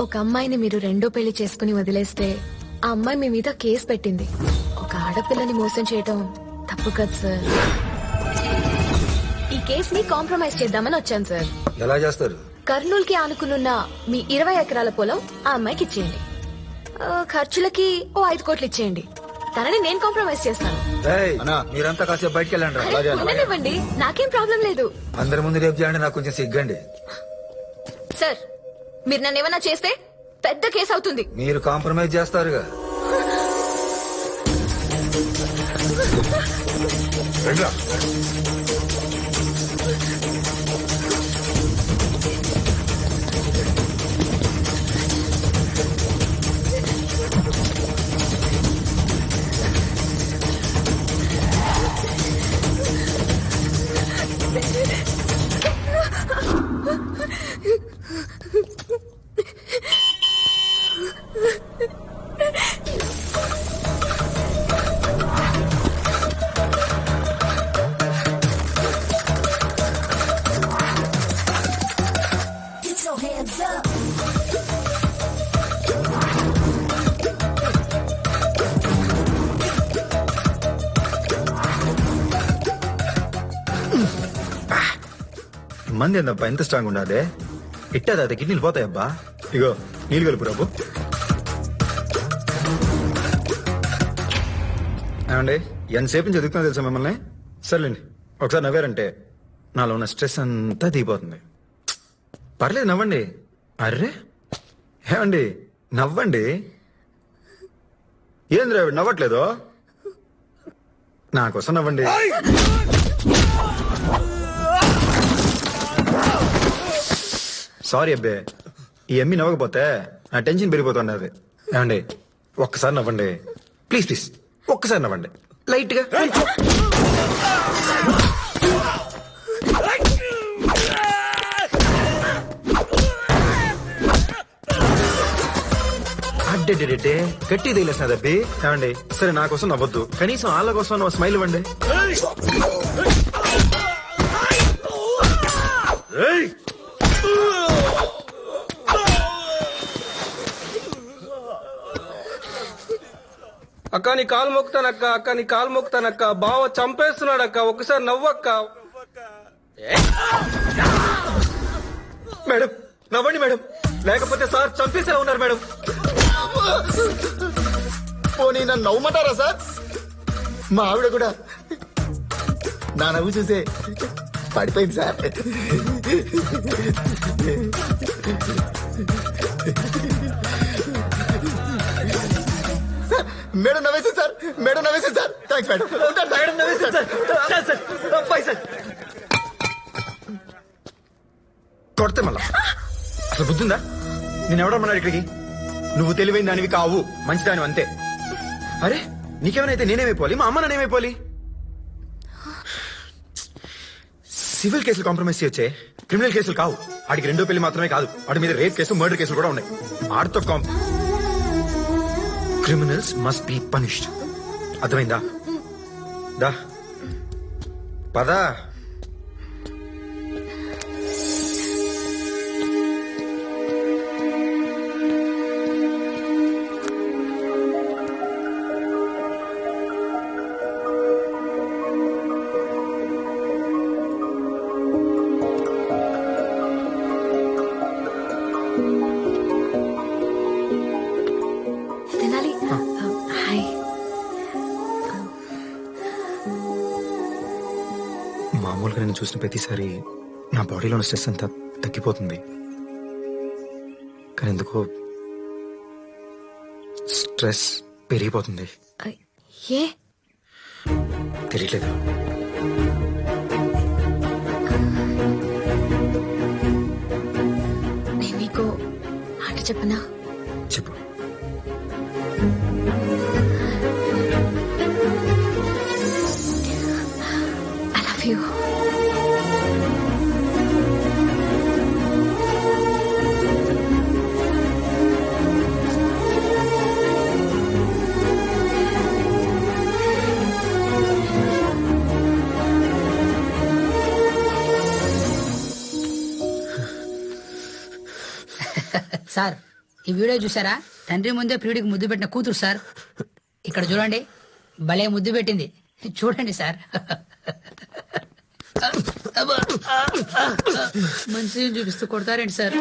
ఒక అమ్మాయిని మీరు రెండో పెళ్ళి చేసుకుని వదిలేస్తే ఆ అమ్మాయి మీ మీద కేసు పెట్టింది. ఒక ఆడపిల్లని మోసం చేయటం తప్పు కదా సార్. ఈ కేసుని కాంప్రమైజ్ చేద్దామని వచ్చాను సార్. ఎలా చేస్తారు? కర్నూలు కి ఆనుకునున్న మీ ఇరవై ఎకరాల పొలం ఆ అమ్మాయికి ఇచ్చేయండి. ఆ, ఖర్చులకి ఓ ఐదు కోట్లు ఇచ్చేయండి. తనని నేను కాంప్రమైజ్ చేస్తాను. ఏయ్, మీరంతా కాసేపు బయటకు వెళ్ళండి రా. అరే, ఉండనివ్వండి. నాకేం ప్రాబ్లం లేదు. అందరి ముందు రేపు చేయండి నాకు కొంచెం సిగ్గండి. సార్ మీరు నన్ను ఏమైనా చేస్తే పెద్ద కేసు అవుతుంది మీరు కాంప్రమైజ్ చేస్తారుగా రండిరా. మంది ఏందబ్బా ఎంత స్ట్రాంగ్ ఉండదే ఇట్టదా? అది కిడ్నీలు పోతాయబ్బా ఇగో నీళ్ళు కలుపు రాబు ఏమండి ఎంతసేపు నుంచి చదువుతున్నా తెలుసా మిమ్మల్ని? సర్లేండి ఒకసారి నవ్వారంటే నాలో ఉన్న స్ట్రెస్ అంతా దిగిపోతుంది. పర్లేదు నవ్వండి. అర్రే? ఏమండి నవ్వండి. ఏంది ఆవిడ నవ్వట్లేదు? నా కోసం నవ్వండి. సారీ అబ్బే. ఈ ఎమ్మి నవ్వకపోతే నా టెన్షన్ పెరిగిపోతున్నది ఏమండి? ఒక్కసారి నవ్వండి. ప్లీజ్ ప్లీజ్ ఒక్కసారి నవ్వండి. లైట్గా అడ్డెడ్డెడ్డే గట్టి తగిలేసినది అబ్బి ఏమండి? సరే నా కోసం నవ్వద్దు. కనీసం వాళ్ళ కోసం స్మైల్ ఇవ్వండి. అక్క నీ కాలు మొక్కుతానక్క అక్క నీ కాలు మొక్కుతానక్క. బావ చంపేస్తున్నాడక్క. ఒకసారి నవ్వక్క. మేడం నవ్వండి మేడం. లేకపోతే సార్ చంపేసేలా ఉన్నారు మేడం. పోనీ నన్ను నవ్వమంటారా సార్? మా ఆవిడ కూడా నా నవ్వు చూసే పడిపోయింది సార్, మేడం నవ్వేసింది సార్. మేడం నవ్వేసింది సార్. థ్యాంక్స్ మేడం ఉంటాను. మేడం నవ్వేశారు సార్. Sir sir. కొడితే మళ్ళా. అసలు బుద్ధిందా? నేను ఎవడమ్మన్నాడు ఇక్కడికి? నువ్వు తెలివైన దానివి కావు మంచి దానివి అంతే. అరే నీకేమైనా నేనేమైపోవాలి మా అమ్మ నేనేమైపోవాలి సివిల్ కేసులు కాంప్రమైజ్ చేయొచ్చే క్రిమినల్ కేసులు కావు. ఆడికి రెండో పెళ్ళి మాత్రమే కాదు. వాడి మీద రేప్ కేసు మర్డర్ కేసులు కూడా ఉన్నాయి. ఆడితో comp criminals must be punished అర్థమైందా? దా. పదా. హాయ్ మామూలుగా నేను చూసిన ప్రతిసారి నా బాడీలో ఉన్న స్ట్రెస్ అంతా తగ్గిపోతుంది. కానీ ఎందుకో స్ట్రెస్ పెరిగిపోతుంది. ఏ? తెలియట్లేదు నేను నీకు మాట చెప్పనా? సార్ ఈ వీడియో చూసారా? తండ్రి ముందే ప్రియుడికి ముద్దు పెట్టిన కూతురు సార్. ఇక్కడ చూడండి భలే ముద్దు పెట్టింది. చూడండి సార్. మంచి చూపిస్తూ కొడతారేంటి సార్?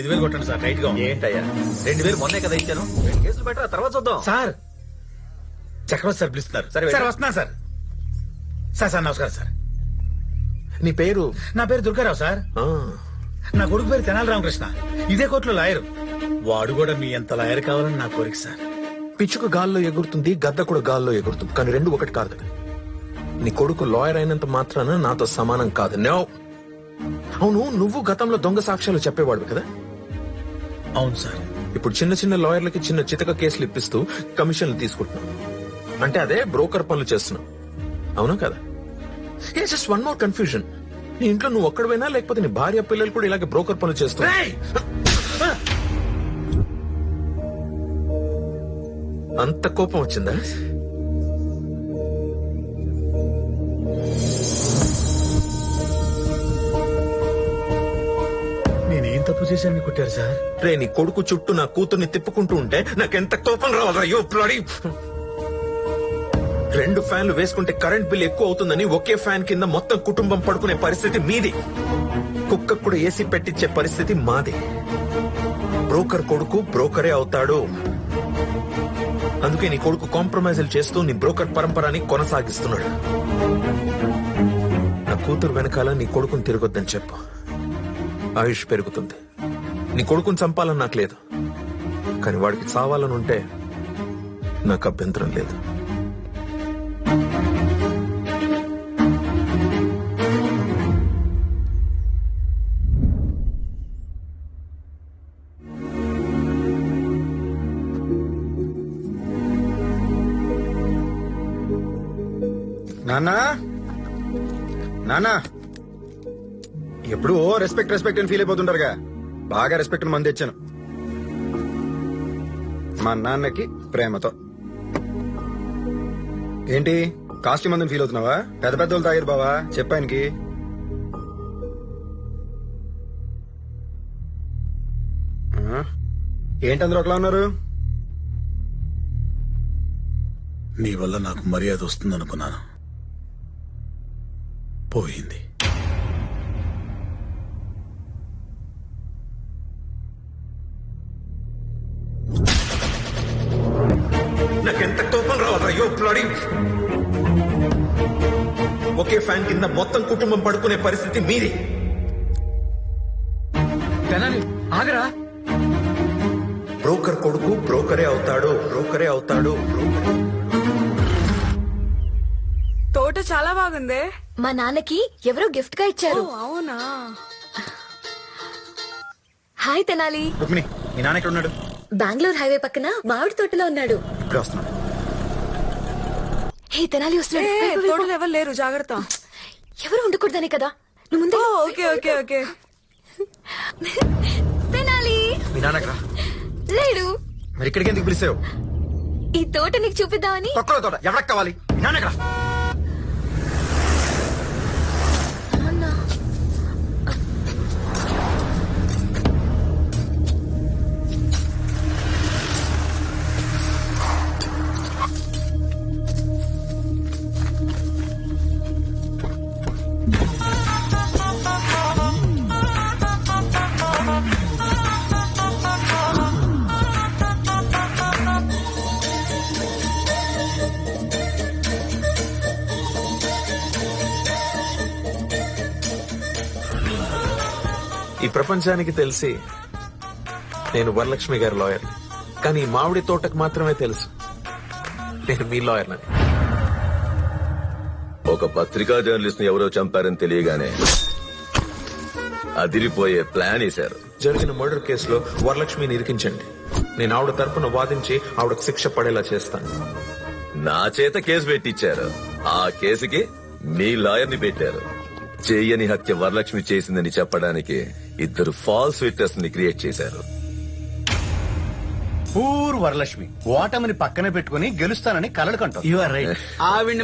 ఐదు వేలు కొట్టండి సార్ టైట్గా. ఏంటయ్యా? రెండు వేలు మొన్నే కదా ఇచ్చాను. రెండు కేసులు బెటర్ తర్వాత చూద్దాం. సార్ చక్రవర్తి సార్ పిలుస్తున్నారు. సరే. సార్ వస్తున్నా సార్. సార్ సార్ నమస్కారం సార్. నీ పేరు? నా పేరు దుర్గారావు సార్. నా కొడుకు పేరు తెనాలి రామకృష్ణ. ఇదే కోర్టులో లాయరు. వాడు కూడా మీ ఎంత లాయర్ కావాలని నా కోరిక సార్. పిచ్చుక గాల్లో ఎగురుతుంది గద్ద కూడా గాల్లో ఎగురుతుంది. కానీ రెండు ఒకటి కాదు. నీ కొడుకు లాయర్ అయినంత మాత్రాన నాతో సమానం కాదు. నో. అవును నువ్వు గతంలో దొంగ సాక్ష్యాలు చెప్పేవాడు కదా? అవును సార్. ఇప్పుడు చిన్న చిన్న లాయర్లకి చిన్న చితక కేసులు ఇప్పిస్తూ కమిషన్లు తీసుకుంటున్నావు. అంటే అదే బ్రోకర్ పనులు చేస్తున్నావు అవునా కదా? ఏ జస్ట్ వన్ మోర్ కన్ఫ్యూజన్ నీ ఇంట్లో నువ్వు ఒక్కడవేనా లేకపోతే నీ భార్య పిల్లలు కూడా ఇలాగే బ్రోకర్ పనులు చేస్తున్నావు రేయ్! అంత కోపం వచ్చిందా? నేనేం తప్పు చేశానని కొట్టారు సార్ రే నీ కొడుకు చుట్టూ నా కూతుర్ని తిప్పుకుంటూ ఉంటే నాకెంత కోపం రావాలా. రెండు ఫ్యాన్లు వేసుకుంటే కరెంట్ బిల్ ఎక్కువ అవుతుందని ఒకే ఫ్యాన్ కింద మొత్తం కుటుంబం పడుకునే పరిస్థితి మీది. కుక్క కూడా ఏసీ పెట్టించే పరిస్థితి మాది. బ్రోకర్ కొడుకు బ్రోకరే అవుతాడు. అందుకే నీ కొడుకు కాంప్రమైజులు చేస్తూ నీ బ్రోకర్ పరంపరని కొనసాగిస్తున్నాడు. నా కూతురు వెనకాల నీ కొడుకుని తిరగొద్దని చెప్పు. ఆయుష్ పెరుగుతుంది. నీ కొడుకుని చంపాలని నాకు లేదు. కానీ వాడికి చావాలని ఉంటే నాకు అభ్యంతరం లేదు. నాన్నా? నాన్నా? ఎప్పుడు ఓ రెస్పెక్ట్ రెస్పెక్ట్ అని ఫీల్ అయిపోతుంటారుగా. బాగా రెస్పెక్ట్ మంది తెచ్చాను మా నాన్నకి ప్రేమతో. ఏంటి? కాస్ట్యూమ్ అందని ఫీల్ అవుతున్నావా? పెద్ద పెద్ద వాళ్ళు తాగారు బావా. చెప్పానికి ఏంటందరూ ఒకలా ఉన్నారు? నీ వల్ల నాకు మర్యాద వస్తుందనుకున్నాను. పోయింది. నాకెంత కోపం రావాలి అయ్యో bloody. ఒకే ఫ్యాన్ కింద మొత్తం కుటుంబం పడుకునే పరిస్థితి మీది. ఆగరా? బ్రోకర్ కొడుకు బ్రోకరే అవుతాడు బ్రోకరే అవుతాడు బ్రోకరే. తోట చాలా బాగుందే. మా నాన్నకి ఎవరో గిఫ్ట్గా ఇచ్చారు. అవునా? హాయ్ తెనాలి. రుక్మిణి మీ నాన్న ఎక్కడ ఉన్నాడు? బెంగళూరు హైవే పక్కన మామిడి తోటలో ఉన్నాడు. ఇప్పుడే వస్తున్నాడు. హే తెనాలి వస్తున్నాడు. తోటలో ఎవరు లేరు జాగ్రత్త. ఎవరు ఉండకూడదనే కదా? నువ్వు ముందే ఓకే ఓకే ఓకే. తెనాలి. మీ లేడు. మరి ఇక్కడికి ఎందుకు పిలిచావు? ఈ తోట నీకు చూపిద్దామని. తొక్కలో తోట ఎవరికి కావాలి మీ ప్రపంచానికి తెలిసి నేను వరలక్ష్మి గారి లాయర్. కానీ మామిడి తోటకు మాత్రమే తెలుసు. నేను మీ లాయర్ ఒక పత్రికా జర్నలిస్ట్ని ఎవరో చంపారని తెలియగానే అదిరిపోయే ప్లాన్ వేశారు. జరిగిన మర్డర్ కేసులో వరలక్ష్మిని ఇరికించండి నేను ఆవిడ తరపున వాదించి ఆవిడకు శిక్ష పడేలా చేస్తాను. నా చేత కేసు పెట్టించారు ఆ కేసుకి మీ లాయర్ని పెట్టారు. చెయ్యని హత్య వరలక్ష్మి చేసిందని చెప్పడానికి ఇద్దరు ఫాల్స్ విట్నెస్ని క్రియేట్ చేశారు. పూర్ వరలక్ష్మి ఓటమిని పక్కన పెట్టుకుని గెలుస్తానని కలలు కంటాం ఆవిడ్ని